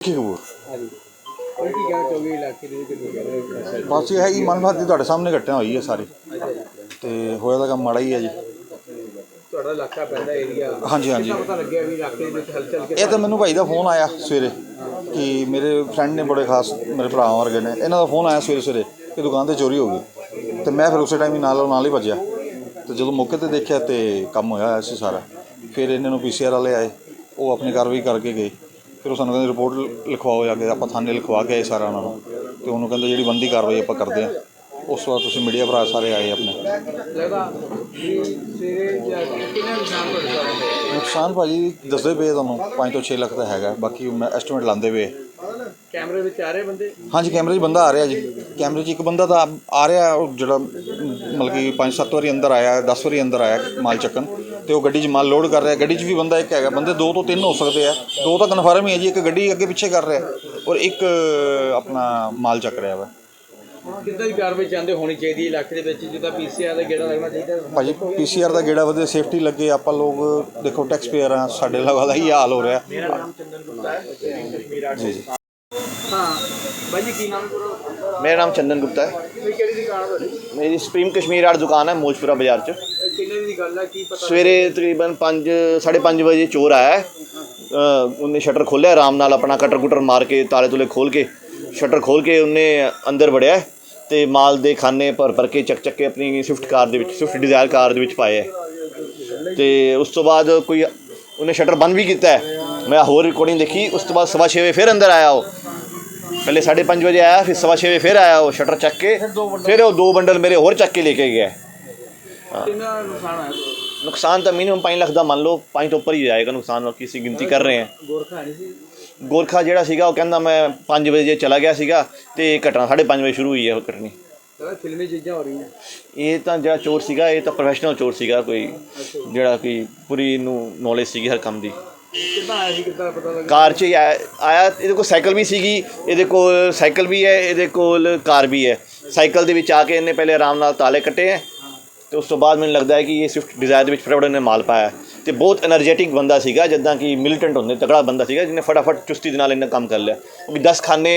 ਕੀ ਬਸ ਇਹ ਹੈ ਕਿ ਮਨਫਾਤ ਦੀ ਤੁਹਾਡੇ ਸਾਹਮਣੇ ਘਟਨਾ ਹੋਈ ਹੈ ਸਾਰੀ। ਤੇ ਹੋਇਆ ਤਾਂ ਕੰਮ ਮਾੜਾ ਹੀ ਹੈ ਜੀ। ਤੁਹਾਡਾ ਇਲਾਕਾ ਪੈਂਦਾ ਏਰੀਆ ਹਾਂਜੀ ਹਾਂਜੀ। ਪਤਾ ਲੱਗਿਆ ਵੀ ਇਲਾਕੇ ਦੇ ਵਿੱਚ ਹਲਚਲ ਕੇ ਇਹ ਤਾਂ ਮੈਨੂੰ ਭਾਈ ਦਾ ਫੋਨ ਆਇਆ ਸਵੇਰੇ ਕਿ ਮੇਰੇ ਫਰੈਂਡ ਨੇ ਬੜੇ ਖਾਸ ਮੇਰੇ ਭਰਾ ਵਰਗੇ ਨੇ ਇਹਨਾਂ ਦਾ ਫੋਨ ਆਇਆ ਸਵੇਰੇ ਸਵੇਰੇ ਕਿ ਦੁਕਾਨ ਤੇ ਚੋਰੀ ਹੋ ਗਈ। ਤੇ ਮੈਂ ਫਿਰ ਉਸੇ ਟਾਈਮ ਹੀ ਨਾਲੋਂ ਨਾਲ ਹੀ ਭੱਜਿਆ। ਤੇ ਜਦੋਂ ਮੌਕੇ ਤੇ ਦੇਖਿਆ ਤੇ ਕੰਮ ਹੋਇਆ ਹੋਇਆ ਸੀ ਸਾਰਾ ਫਿਰ ਇਹਨਾਂ ਨੂੰ ਪੀਸੀਆਰ ਵਾਲੇ ਆਏ ਉਹ ਆਪਣੀ ਕਾਰਵਾਈ ਕਰਕੇ ਗਏ। ਫਿਰ ਉਹ ਸਾਨੂੰ ਕਹਿੰਦੇ ਰਿਪੋਰਟ ਲਿਖਵਾਓ ਜਾ ਕੇ, ਆਪਾਂ ਥਾਣੇ ਲਿਖਵਾ ਕੇ ਆਏ ਸਾਰਾ ਉਹਨਾਂ ਨੂੰ ਤੇ ਉਹਨੂੰ ਕਹਿੰਦੇ ਜਿਹੜੀ ਬੰਦੀ ਕਾਰਵਾਈ ਆਪਾਂ ਕਰਦੇ ਆ ਉਸ ਤੋਂ ਬਾਅਦ ਤੁਸੀਂ ਮੀਡੀਆ ਭਰਾ ਸਾਰੇ ਆਏ ਆਪਣੇ। ਨੁਕਸਾਨ ਹੋ ਸਕਦਾ ਨੁਕਸਾਨ ਭਾਜੀ ਦੱਸਦੇ ਪਏ ਤੁਹਾਨੂੰ 5 ਤੋਂ 6 ਲੱਖ ਦਾ ਹੈਗਾ, ਬਾਕੀ ਮੈਂ ਐਸਟੀਮੇਟ ਲਾਉਂਦੇ ਪਏ ਕੈਮਰੇ ਵਿੱਚ ਆ ਰਹੇ ਬੰਦੇ? ਹਾਂਜੀ ਕੈਮਰੇ 'ਚ ਬੰਦਾ ਆ ਰਿਹਾ ਜੀ। ਕੈਮਰੇ 'ਚ ਇੱਕ ਬੰਦਾ ਤਾਂ ਆ ਰਿਹਾ ਉਹ ਜਿਹੜਾ ਮਤਲਬ ਕਿ 5-7 ਵਾਰੀ ਅੰਦਰ ਆਇਆ 10 ਵਾਰੀ ਅੰਦਰ ਆਇਆ ਮਾਲ ਚੱਕਣ। ਤੇ ਉਹ ਗੱਡੀ 'ਚ ਮਾਲ ਲੋਡ ਕਰ ਰਿਹਾ। ਗੱਡੀ 'ਚ ਵੀ ਬੰਦਾ ਇੱਕ ਹੈਗਾ ਬੰਦੇ ਦੋ ਤੋਂ ਤਿੰਨ ਹੋ ਸਕਦੇ ਆ। ਦੋ ਤਾਂ ਕਨਫਰਮ ਹੀ ਹੈ ਜੀ ਇੱਕ ਗੱਡੀ ਅੱਗੇ ਪਿੱਛੇ ਕਰ ਰਿਹਾ ਔਰ ਇੱਕ ਆਪਣਾ ਮਾਲ ਚੱਕ ਰਿਹਾ ਵਾ। ਕਿੱਦਾਂ ਦੀ ਕਾਰਵਾਈ ਚਾਹੁੰਦੇ ਹੋਣੀ ਚਾਹੀਦੀ ਹੈ ਇਲਾਕੇ ਦੇ ਵਿੱਚ ਜਿੱਦਾਂ ਪੀਸੀਆਰ ਦਾ ਗੇੜਾ ਲੱਗਣਾ ਚਾਹੀਦਾ। ਭਾਜੀ ਪੀਸੀਆਰ ਦਾ ਗੇੜਾ ਵਧੀਆ ਸੇਫਟੀ ਲੱਗੇ ਆਪਾਂ ਲੋਕ ਦੇਖੋ ਟੈਕਸ ਪੇਅਰ ਆ ਸਾਡੇ ਲਗਾ ਹੀ ਹਾਲ ਹੋ ਰਿਹਾ। ਮੇਰਾ ਨਾਮ ਚੰਦਨ ਗੁਪਤਾ ਹੈ ਜੀ ਜੀ। ਹਾਂ। ਬਾਈ ਜੀ ਕੀ ਨਾਮ ਕਰੋ ਮੇਰਾ ਨਾਮ ਚੰਦਨ ਗੁਪਤਾ ਹੈ। ਇਹ ਕਿਹੜੀ ਦੁਕਾਨ ਤੁਹਾਡੀ? ਮੇਰੀ ਸੁਪਰੀਮ ਕਸ਼ਮੀਰ ਆਰਟ ਦੁਕਾਨ ਹੈ ਮੋਜਪੁਰਾ ਬਾਜ਼ਾਰ 'ਚ। ਇਹ ਕਿੰਨੇ ਦੀ ਗੱਲ ਹੈ? ਕੀ ਪਤਾ ਸਵੇਰੇ ਤਕਰੀਬਨ 5 5:30 ਵਜੇ ਚੋਰ ਆਇਆ ਹੈ। ਅ, ਉਹਨੇ ਸ਼ਟਰ ਖੋਲ੍ਹਿਆ ਆਰਾਮ ਨਾਲ ਆਪਣਾ ਕਟਰ ਕੁਟਰ ਮਾਰ ਕੇ ਤਾਲੇ ਤੁਲੇ ਖੋਲ ਕੇ ਸ਼ਟਰ ਖੋਲ ਕੇ ਉਹਨੇ ਅੰਦਰ ਵੜਿਆ ਹੈ ਤੇ ਮਾਲ ਦੇ ਖਾਨੇ ਭਰ ਭਰ ਕੇ ਚੱਕ ਚੱਕ ਕੇ ਆਪਣੀ ਸਵਿਫਟ ਕਾਰ ਦੇ ਵਿੱਚ ਸਵਿਫਟ ਡਿਜ਼ਾਇਰ ਕਾਰ ਦੇ ਵਿੱਚ ਪਾਏ ਹੈ। ਤੇ ਉਸ ਤੋਂ ਬਾਅਦ ਕੋਈ ਉਹਨੇ ਸ਼ਟਰ ਬੰਦ ਵੀ ਕੀਤਾ ਹੈ। ਮੈਂ ਹੋਰ ਰਿਕਾਰਡਿੰਗ ਦੇਖੀ ਉਸ ਤੋਂ ਬਾਅਦ ਸਵਾ ਛੇ ਵਜੇ ਫਿਰ ਅੰਦਰ ਆਇਆ ਉਹ। ਪਹਿਲੇ 5:30 ਵਜੇ ਆਇਆ ਫਿਰ ਸਵਾ ਛੇ ਵਜੇ ਫਿਰ ਆਇਆ ਉਹ ਸ਼ਟਰ ਚੱਕ ਕੇ। ਫਿਰ ਉਹ ਦੋ ਬੰਡਲ ਮੇਰੇ ਹੋਰ ਚੱਕ ਕੇ ਲੈ ਕੇ ਗਿਆ। ਕਿੰਨਾ ਨੁਕਸਾਨ ਆਇਆ ਤੁਹਾਨੂੰ? ਨੁਕਸਾਨ ਤਾਂ ਮਿਨੀਮਮ 5 ਲੱਖ ਦਾ ਮੰਨ ਲਓ 5 ਤੋਂ ਉੱਪਰ ਹੀ ਜਾਏਗਾ ਨੁਕਸਾਨ ਉਹ ਕਿਸੇ ਗਿਣਤੀ ਕਰ ਰਹੇ ਹਾਂ। ਗੋਰਖਾ ਨਹੀਂ ਸੀ? ਗੋਰਖਾ ਜਿਹੜਾ ਸੀਗਾ ਉਹ ਕਹਿੰਦਾ ਮੈਂ 5 ਵਜੇ ਚਲਾ ਗਿਆ ਸੀਗਾ ਤੇ ਘਟਨਾ 5:30 ਵਜੇ ਸ਼ੁਰੂ ਹੋਈ ਹੈ ਉਹ ਘਟਨੀ। ਫਿਲਮੀ ਚੀਜ਼ਾਂ ਹੋ ਰਹੀਆਂ। ਇਹ ਤਾਂ ਜਿਹੜਾ ਚੋਰ ਸੀਗਾ ਇਹ ਤਾਂ ਪ੍ਰੋਫੈਸ਼ਨਲ ਚੋਰ ਸੀਗਾ ਕੋਈ ਜਿਹੜਾ ਕਿ ਪੂਰੀ ਨੂੰ ਨੌਲੇਜ ਸੀਗੀ ਹਰ ਕੰਮ ਦੀ। ਕਾਰ 'ਚ ਹੀ ਆਇਆ ਆਇਆ। ਇਹਦੇ ਕੋਲ ਸਾਈਕਲ ਵੀ ਸੀਗੀ ਇਹਦੇ ਕੋਲ ਸਾਈਕਲ ਵੀ ਹੈ ਇਹਦੇ ਕੋਲ ਕਾਰ ਵੀ ਹੈ ਸਾਈਕਲ ਦੇ ਵਿੱਚ ਆ ਕੇ ਇਹਨੇ ਪਹਿਲੇ ਆਰਾਮ ਨਾਲ ਤਾਲੇ ਕੱਟੇ ਹੈ ਤੇ ਉਸ ਤੋਂ ਬਾਅਦ ਮੈਨੂੰ ਲੱਗਦਾ ਹੈ ਕਿ ਇਹ ਸਵਿਫਟ ਡਿਜ਼ਾਇਰ ਦੇ ਵਿੱਚ ਫਟਾਫਟ ਇਹਨੇ ਮਾਲ ਪਾਇਆ ਹੈ। ਤੇ ਬਹੁਤ એનર્ਜੈਟਿਕ ਬੰਦਾ ਸੀਗਾ ਜਿੱਦਾਂ ਕਿ ਮਿਲਟੈਂਟ ਹੁੰਦੇ ਤਕੜਾ ਬੰਦਾ ਸੀਗਾ ਜਿਹਨੇ ਫਟਾਫਟ ਚੁਸਤੀ ਦੇ ਨਾਲ ਇਹਨਾਂ ਕੰਮ ਕਰ ਲਿਆ ਵੀ 10 ਖਾਨੇ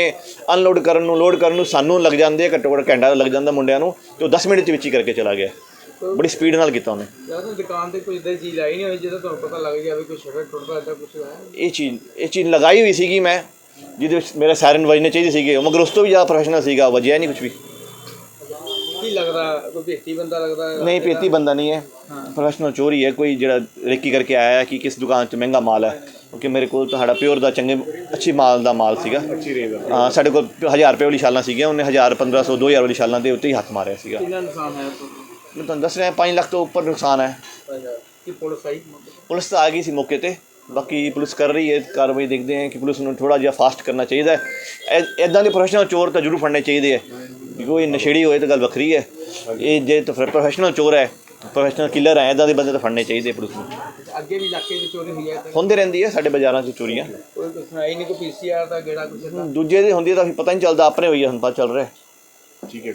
ਅਨਲੋਡ ਕਰਨ ਨੂੰ ਲੋਡ ਕਰਨ ਨੂੰ ਸਾਨੂੰ ਲੱਗ ਜਾਂਦੇ ਆ, ਘੱਟੋ ਘੱਟ ਘੰਟਾ ਲੱਗ ਜਾਂਦਾ ਮੁੰਡਿਆਂ ਨੂੰ ਤੇ ਉਹ 10 ਮਿੰਟ ਦੇ ਵਿੱਚ ਹੀ ਕਰਕੇ ਚਲਾ ਗਿਆ ਬੜੀ ਸਪੀਡ ਨਾਲ ਕੀਤਾ ਉਹਨੇ। ਦੁਕਾਨ ਤੇ ਕੋਈ ਇਦਾਂ ਚੀਜ਼ ਆਈ ਨਹੀਂ ਹੋਈ ਜਿਹਦਾ ਤੁਹਾਨੂੰ ਪਤਾ ਲੱਗ ਜਾਵੇ ਕੋਈ ਸ਼ਟਰ ਟੁੱਟਦਾ ਏਦਾਂ ਕੁਝ ਹੋਇਆ ਇਹ ਚੀਜ਼ ਇਹ ਚੀਜ਼ ਲਗਾਈ ਹੋਈ ਸੀਗੀ ਮੈਂ ਜਿਹਦੇ ਵਿੱਚ ਮੇਰਾ ਸਾਇਰਨ ਵੱਜਣੇ ਚਾਹੀਦੇ ਸੀਗੇ। ਮਗਰ ਉਸ ਤੋਂ ਵੀ ਜ਼ਿਆਦਾ ਪ੍ਰੋਫੈਸ਼ਨਲ ਸੀਗਾ ਵਜਿਆ ਨਹੀਂ ਕੁਝ ਵੀ। ਕੀ ਲੱਗਦਾ ਕੋਈ ਭੇਤੀ ਬੰਦਾ ਲੱਗਦਾ ਹੈ? ਨਹੀਂ ਪੇਤੀ ਬੰਦਾ ਨਹੀਂ ਹੈ। ਪ੍ਰੋਫੈਸ਼ਨਲ ਚੋਰੀ ਹੈ ਕੋਈ ਜਿਹੜਾ ਰੇਕੀ ਕਰਕੇ ਆਇਆ ਹੈ ਕਿ ਕਿਸ ਦੁਕਾਨ 'ਚ ਮਹਿੰਗਾ ਮਾਲ ਹੈ। ਕਿਉਂਕਿ ਮੇਰੇ ਕੋਲ ਤੁਹਾਡਾ ਪਿਓਰ ਦਾ ਚੰਗੇ ਅੱਛੀ ਮਾਲ ਦਾ ਮਾਲ ਸੀਗਾ। ਹਾਂ ਸਾਡੇ ਕੋਲ 1000 ਰੁਪਏ ਵਾਲੀ ਸ਼ਾਲਾਂ ਸੀਗੀਆਂ ਉਹਨੇ 1000 1500 2000 ਵਾਲੀ ਸ਼ਾਲਾਂ ਦੇ ਉੱਤੇ ਹੀ ਹੱਥ ਮਾਰਿਆ ਸੀਗਾ। ਕਿੰਨਾ ਨੁਕਸਾਨ ਹੈ ਤੁਹਾਨੂੰ? ਮੈਂ ਤੁਹਾਨੂੰ ਦੱਸ ਰਿਹਾ 5 ਲੱਖ ਤੋਂ ਉੱਪਰ ਨੁਕਸਾਨ ਹੈ। ਕੀ ਪੁਲਿਸ ਆਈ? ਪੁਲਿਸ ਤਾਂ ਆ ਗਈ ਸੀ ਮੌਕੇ ਤੇ। ਬਾਕੀ ਪੁਲਿਸ ਕਰ ਰਹੀ ਹੈ ਕਾਰਵਾਈ ਦੇਖਦੇ ਹਾਂ ਕਿ ਪੁਲਿਸ ਨੂੰ ਥੋੜਾ ਜਿਹਾ ਫਾਸਟ ਕਰਨਾ ਚਾਹੀਦਾ ਹੈ। ਇਦਾਂ ਦੇ ਪ੍ਰੋਫੈਸ਼ਨਲ ਚੋਰ ਤਾਂ ਜ਼ਰੂਰ ਫੜਨੇ ਚਾਹੀਦੇ ਹੈ। ਕੋਈ ਨਸ਼ੇੜੀ ਹੋਏ ਤਾਂ ਗੱਲ ਵੱਖਰੀ ਹੈ। ਇਹ ਜੇ ਤਾਂ ਪ੍ਰੋਫੈਸ਼ਨਲ ਚੋਰ ਹੈ ਪ੍ਰੋਫੈਸ਼ਨਲ ਕਿਲਰ ਹੈ ਇਦਾਂ ਦੇ ਬੰਦੇ ਤਾਂ ਫੜਨੇ ਚਾਹੀਦੇ ਪੁਲਿਸ ਨੂੰ। ਅੱਗੇ ਵੀ ਇਲਾਕੇ 'ਚ ਚੋਰੀ ਹੋਈ ਹੈ ਹੁੰਦੇ ਰਹਿੰਦੀ ਹੈ ਸਾਡੇ ਬਾਜ਼ਾਰਾਂ 'ਚ ਚੋਰੀਆਂ। ਕੋਈ ਕੁਛ ਸੁਣਾਈ ਨਹੀਂ ਕੋਈ ਪੀਸੀਆਰ ਦਾ ਗੇੜਾ ਕੁਛ ਏਦਾਂ? ਦੂਜੇ ਦੇ ਹੁੰਦੀ ਹੈ ਤਾਂ ਫਿਰ ਪਤਾ ਨਹੀਂ ਚੱਲਦਾ ਆਪਣੇ ਹੋਈ ਹੈ ਹੁਣ ਪਤਾ ਚੱਲ ਰਿਹਾ ਠੀਕ ਹੈ।